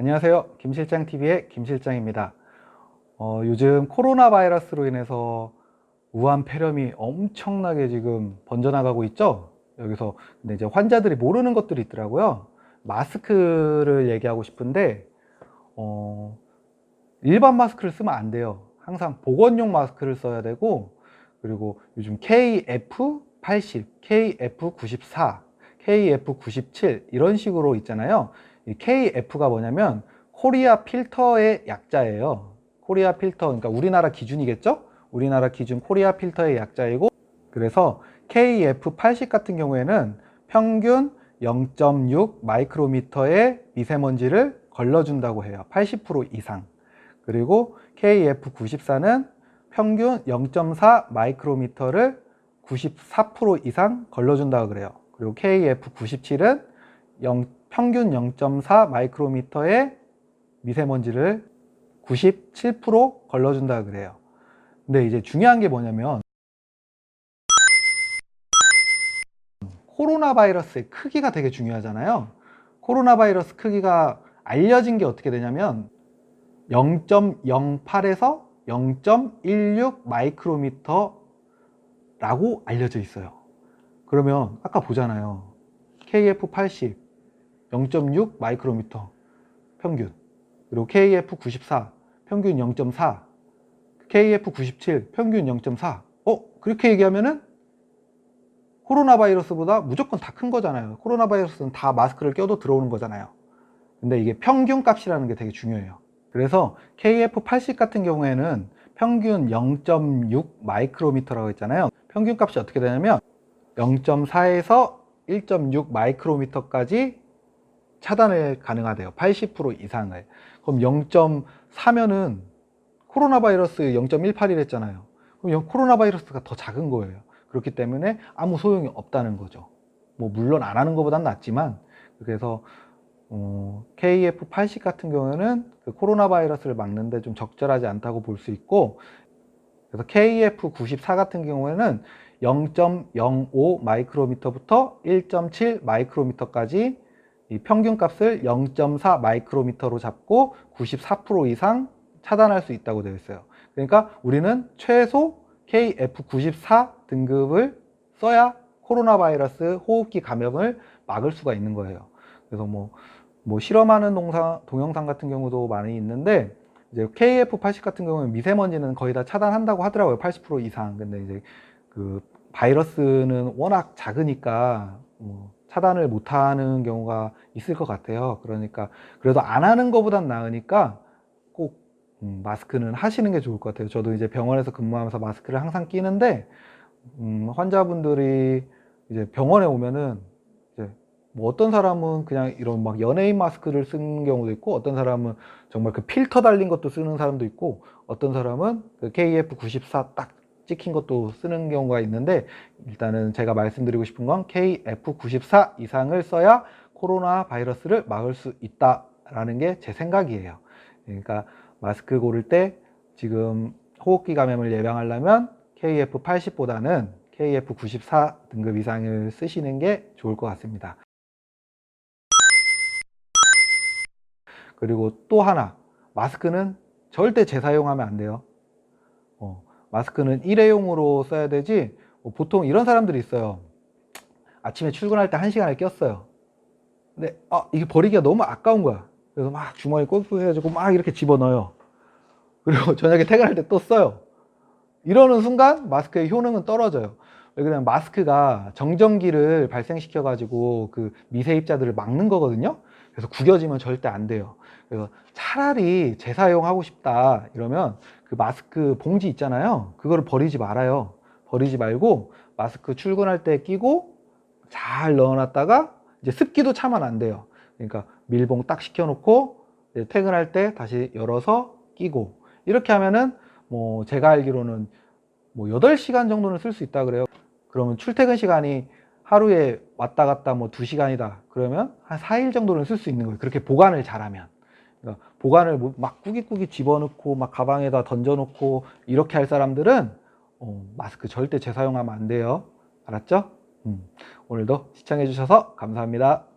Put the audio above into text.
안녕하세요. 김실장TV의 김실장입니다. 어, 요즘 코로나 바이러스로 인해서 우한 폐렴이 엄청나게 지금 번져나가고 있죠? 여기서 근데 이제 환자들이 모르는 것들이 있더라고요. 마스크를 얘기하고 싶은데, 어, 일반 마스크를 쓰면 안 돼요. 항상 보건용 마스크를 써야 되고, 그리고 요즘 KF80, KF94, KF97 이런 식으로 있잖아요. 이 KF가 뭐냐면 코리아 필터의 약자예요. 코리아 필터, 그러니까 우리나라 기준이겠죠? 우리나라 기준 코리아 필터의 약자이고, 그래서 KF80 같은 경우에는 평균 0.6 마이크로미터의 미세먼지를 걸러준다고 해요. 80% 이상. 그리고 KF94는 평균 0.4 마이크로미터를 94% 이상 걸러준다고 그래요. 그리고 KF97은 0, 평균 0.4 마이크로미터의 미세먼지를 97% 걸러준다 그래요. 근데 이제 중요한 게 뭐냐면 코로나 바이러스의 크기가 되게 중요하잖아요. 코로나 바이러스 크기가 알려진 게 어떻게 되냐면 0.08에서 0.16 마이크로미터라고 알려져 있어요. 그러면 아까 보잖아요. KF80 0.6 마이크로미터 평균. 그리고 KF94 평균 0.4 KF97 평균 0.4 어? 그렇게 얘기하면은 코로나 바이러스보다 무조건 다 큰 거잖아요. 코로나 바이러스는 다 마스크를 껴도 들어오는 거잖아요. 근데 이게 평균 값이라는 게 되게 중요해요. 그래서 KF80 같은 경우에는 평균 0.6 마이크로미터라고 했잖아요. 평균 값이 어떻게 되냐면 0.4에서 1.6 마이크로미터까지 차단을 가능하대요. 80% 이상을. 그럼 0.4면은 코로나 바이러스 0.18이랬 했잖아요. 그럼 코로나 바이러스가 더 작은 거예요. 그렇기 때문에 아무 소용이 없다는 거죠. 뭐 물론 안 하는 것보단 낫지만 그래서 어, KF80 같은 경우에는 그 코로나 바이러스를 막는데 좀 적절하지 않다고 볼 수 있고 그래서 KF94 같은 경우에는 0.05 마이크로미터부터 1.7 마이크로미터까지 이 평균 값을 0.4 마이크로미터로 잡고 94% 이상 차단할 수 있다고 되어 있어요. 그러니까 우리는 최소 KF94 등급을 써야 코로나 바이러스 호흡기 감염을 막을 수가 있는 거예요. 그래서 뭐, 뭐 실험하는 동상, 동영상 같은 경우도 많이 있는데 이제 KF80 같은 경우는 미세먼지는 거의 다 차단한다고 하더라고요. 80% 이상. 근데 이제 그 바이러스는 워낙 작으니까 뭐 차단을 못하는 경우가 있을 것 같아요. 그러니까 그래도 안 하는 것보단 나으니까 꼭 음, 마스크는 하시는 게 좋을 것 같아요. 저도 이제 병원에서 근무하면서 마스크를 항상 끼는데 음, 환자분들이 이제 병원에 오면은 이제 뭐 어떤 사람은 그냥 이런 막 연예인 마스크를 쓰는 경우도 있고 어떤 사람은 정말 그 필터 달린 것도 쓰는 사람도 있고 어떤 사람은 그 KF94 딱 찍힌 것도 쓰는 경우가 있는데 일단은 제가 말씀드리고 싶은 건 KF94 이상을 써야 코로나 바이러스를 막을 수 있다라는 게 제 생각이에요. 그러니까 마스크 고를 때 지금 호흡기 감염을 예방하려면 KF80보다는 KF94 등급 이상을 쓰시는 게 좋을 것 같습니다. 그리고 또 하나, 마스크는 절대 재사용하면 안 돼요. 어, 마스크는 일회용으로 써야 되지 뭐 보통 이런 사람들이 있어요. 아침에 출근할 때 한 시간을 꼈어요. 근데 아 이게 버리기가 너무 아까운 거야. 그래서 막 주머니 꽂고 해가지고 막 이렇게 집어넣어요. 그리고 저녁에 퇴근할 때 또 써요. 이러는 순간 마스크의 효능은 떨어져요. 왜 그러냐면 마스크가 정전기를 발생시켜 가지고 그 미세 입자들을 막는 거거든요. 그래서 구겨지면 절대 안 돼요 그래서 차라리 재사용하고 싶다 이러면 그 마스크 봉지 있잖아요. 그거를 버리지 말아요. 버리지 말고 마스크 출근할 때 끼고 잘 넣어놨다가 이제 습기도 차면 안 돼요. 그러니까 밀봉 딱 시켜놓고 퇴근할 때 다시 열어서 끼고 이렇게 하면은 뭐 제가 알기로는 뭐 8시간 정도는 쓸 수 있다 그래요. 그러면 출퇴근 시간이 하루에 왔다 갔다 뭐 2시간이다. 그러면 한 4일 정도는 쓸 수 있는 거예요. 그렇게 보관을 잘하면. 그러니까 보관을 뭐막 꾸깃꾸깃 집어넣고 막 가방에다 던져놓고 이렇게 할 사람들은 어, 마스크 절대 재사용하면 안 돼요. 알았죠? 음, 오늘도 시청해 주셔서 감사합니다.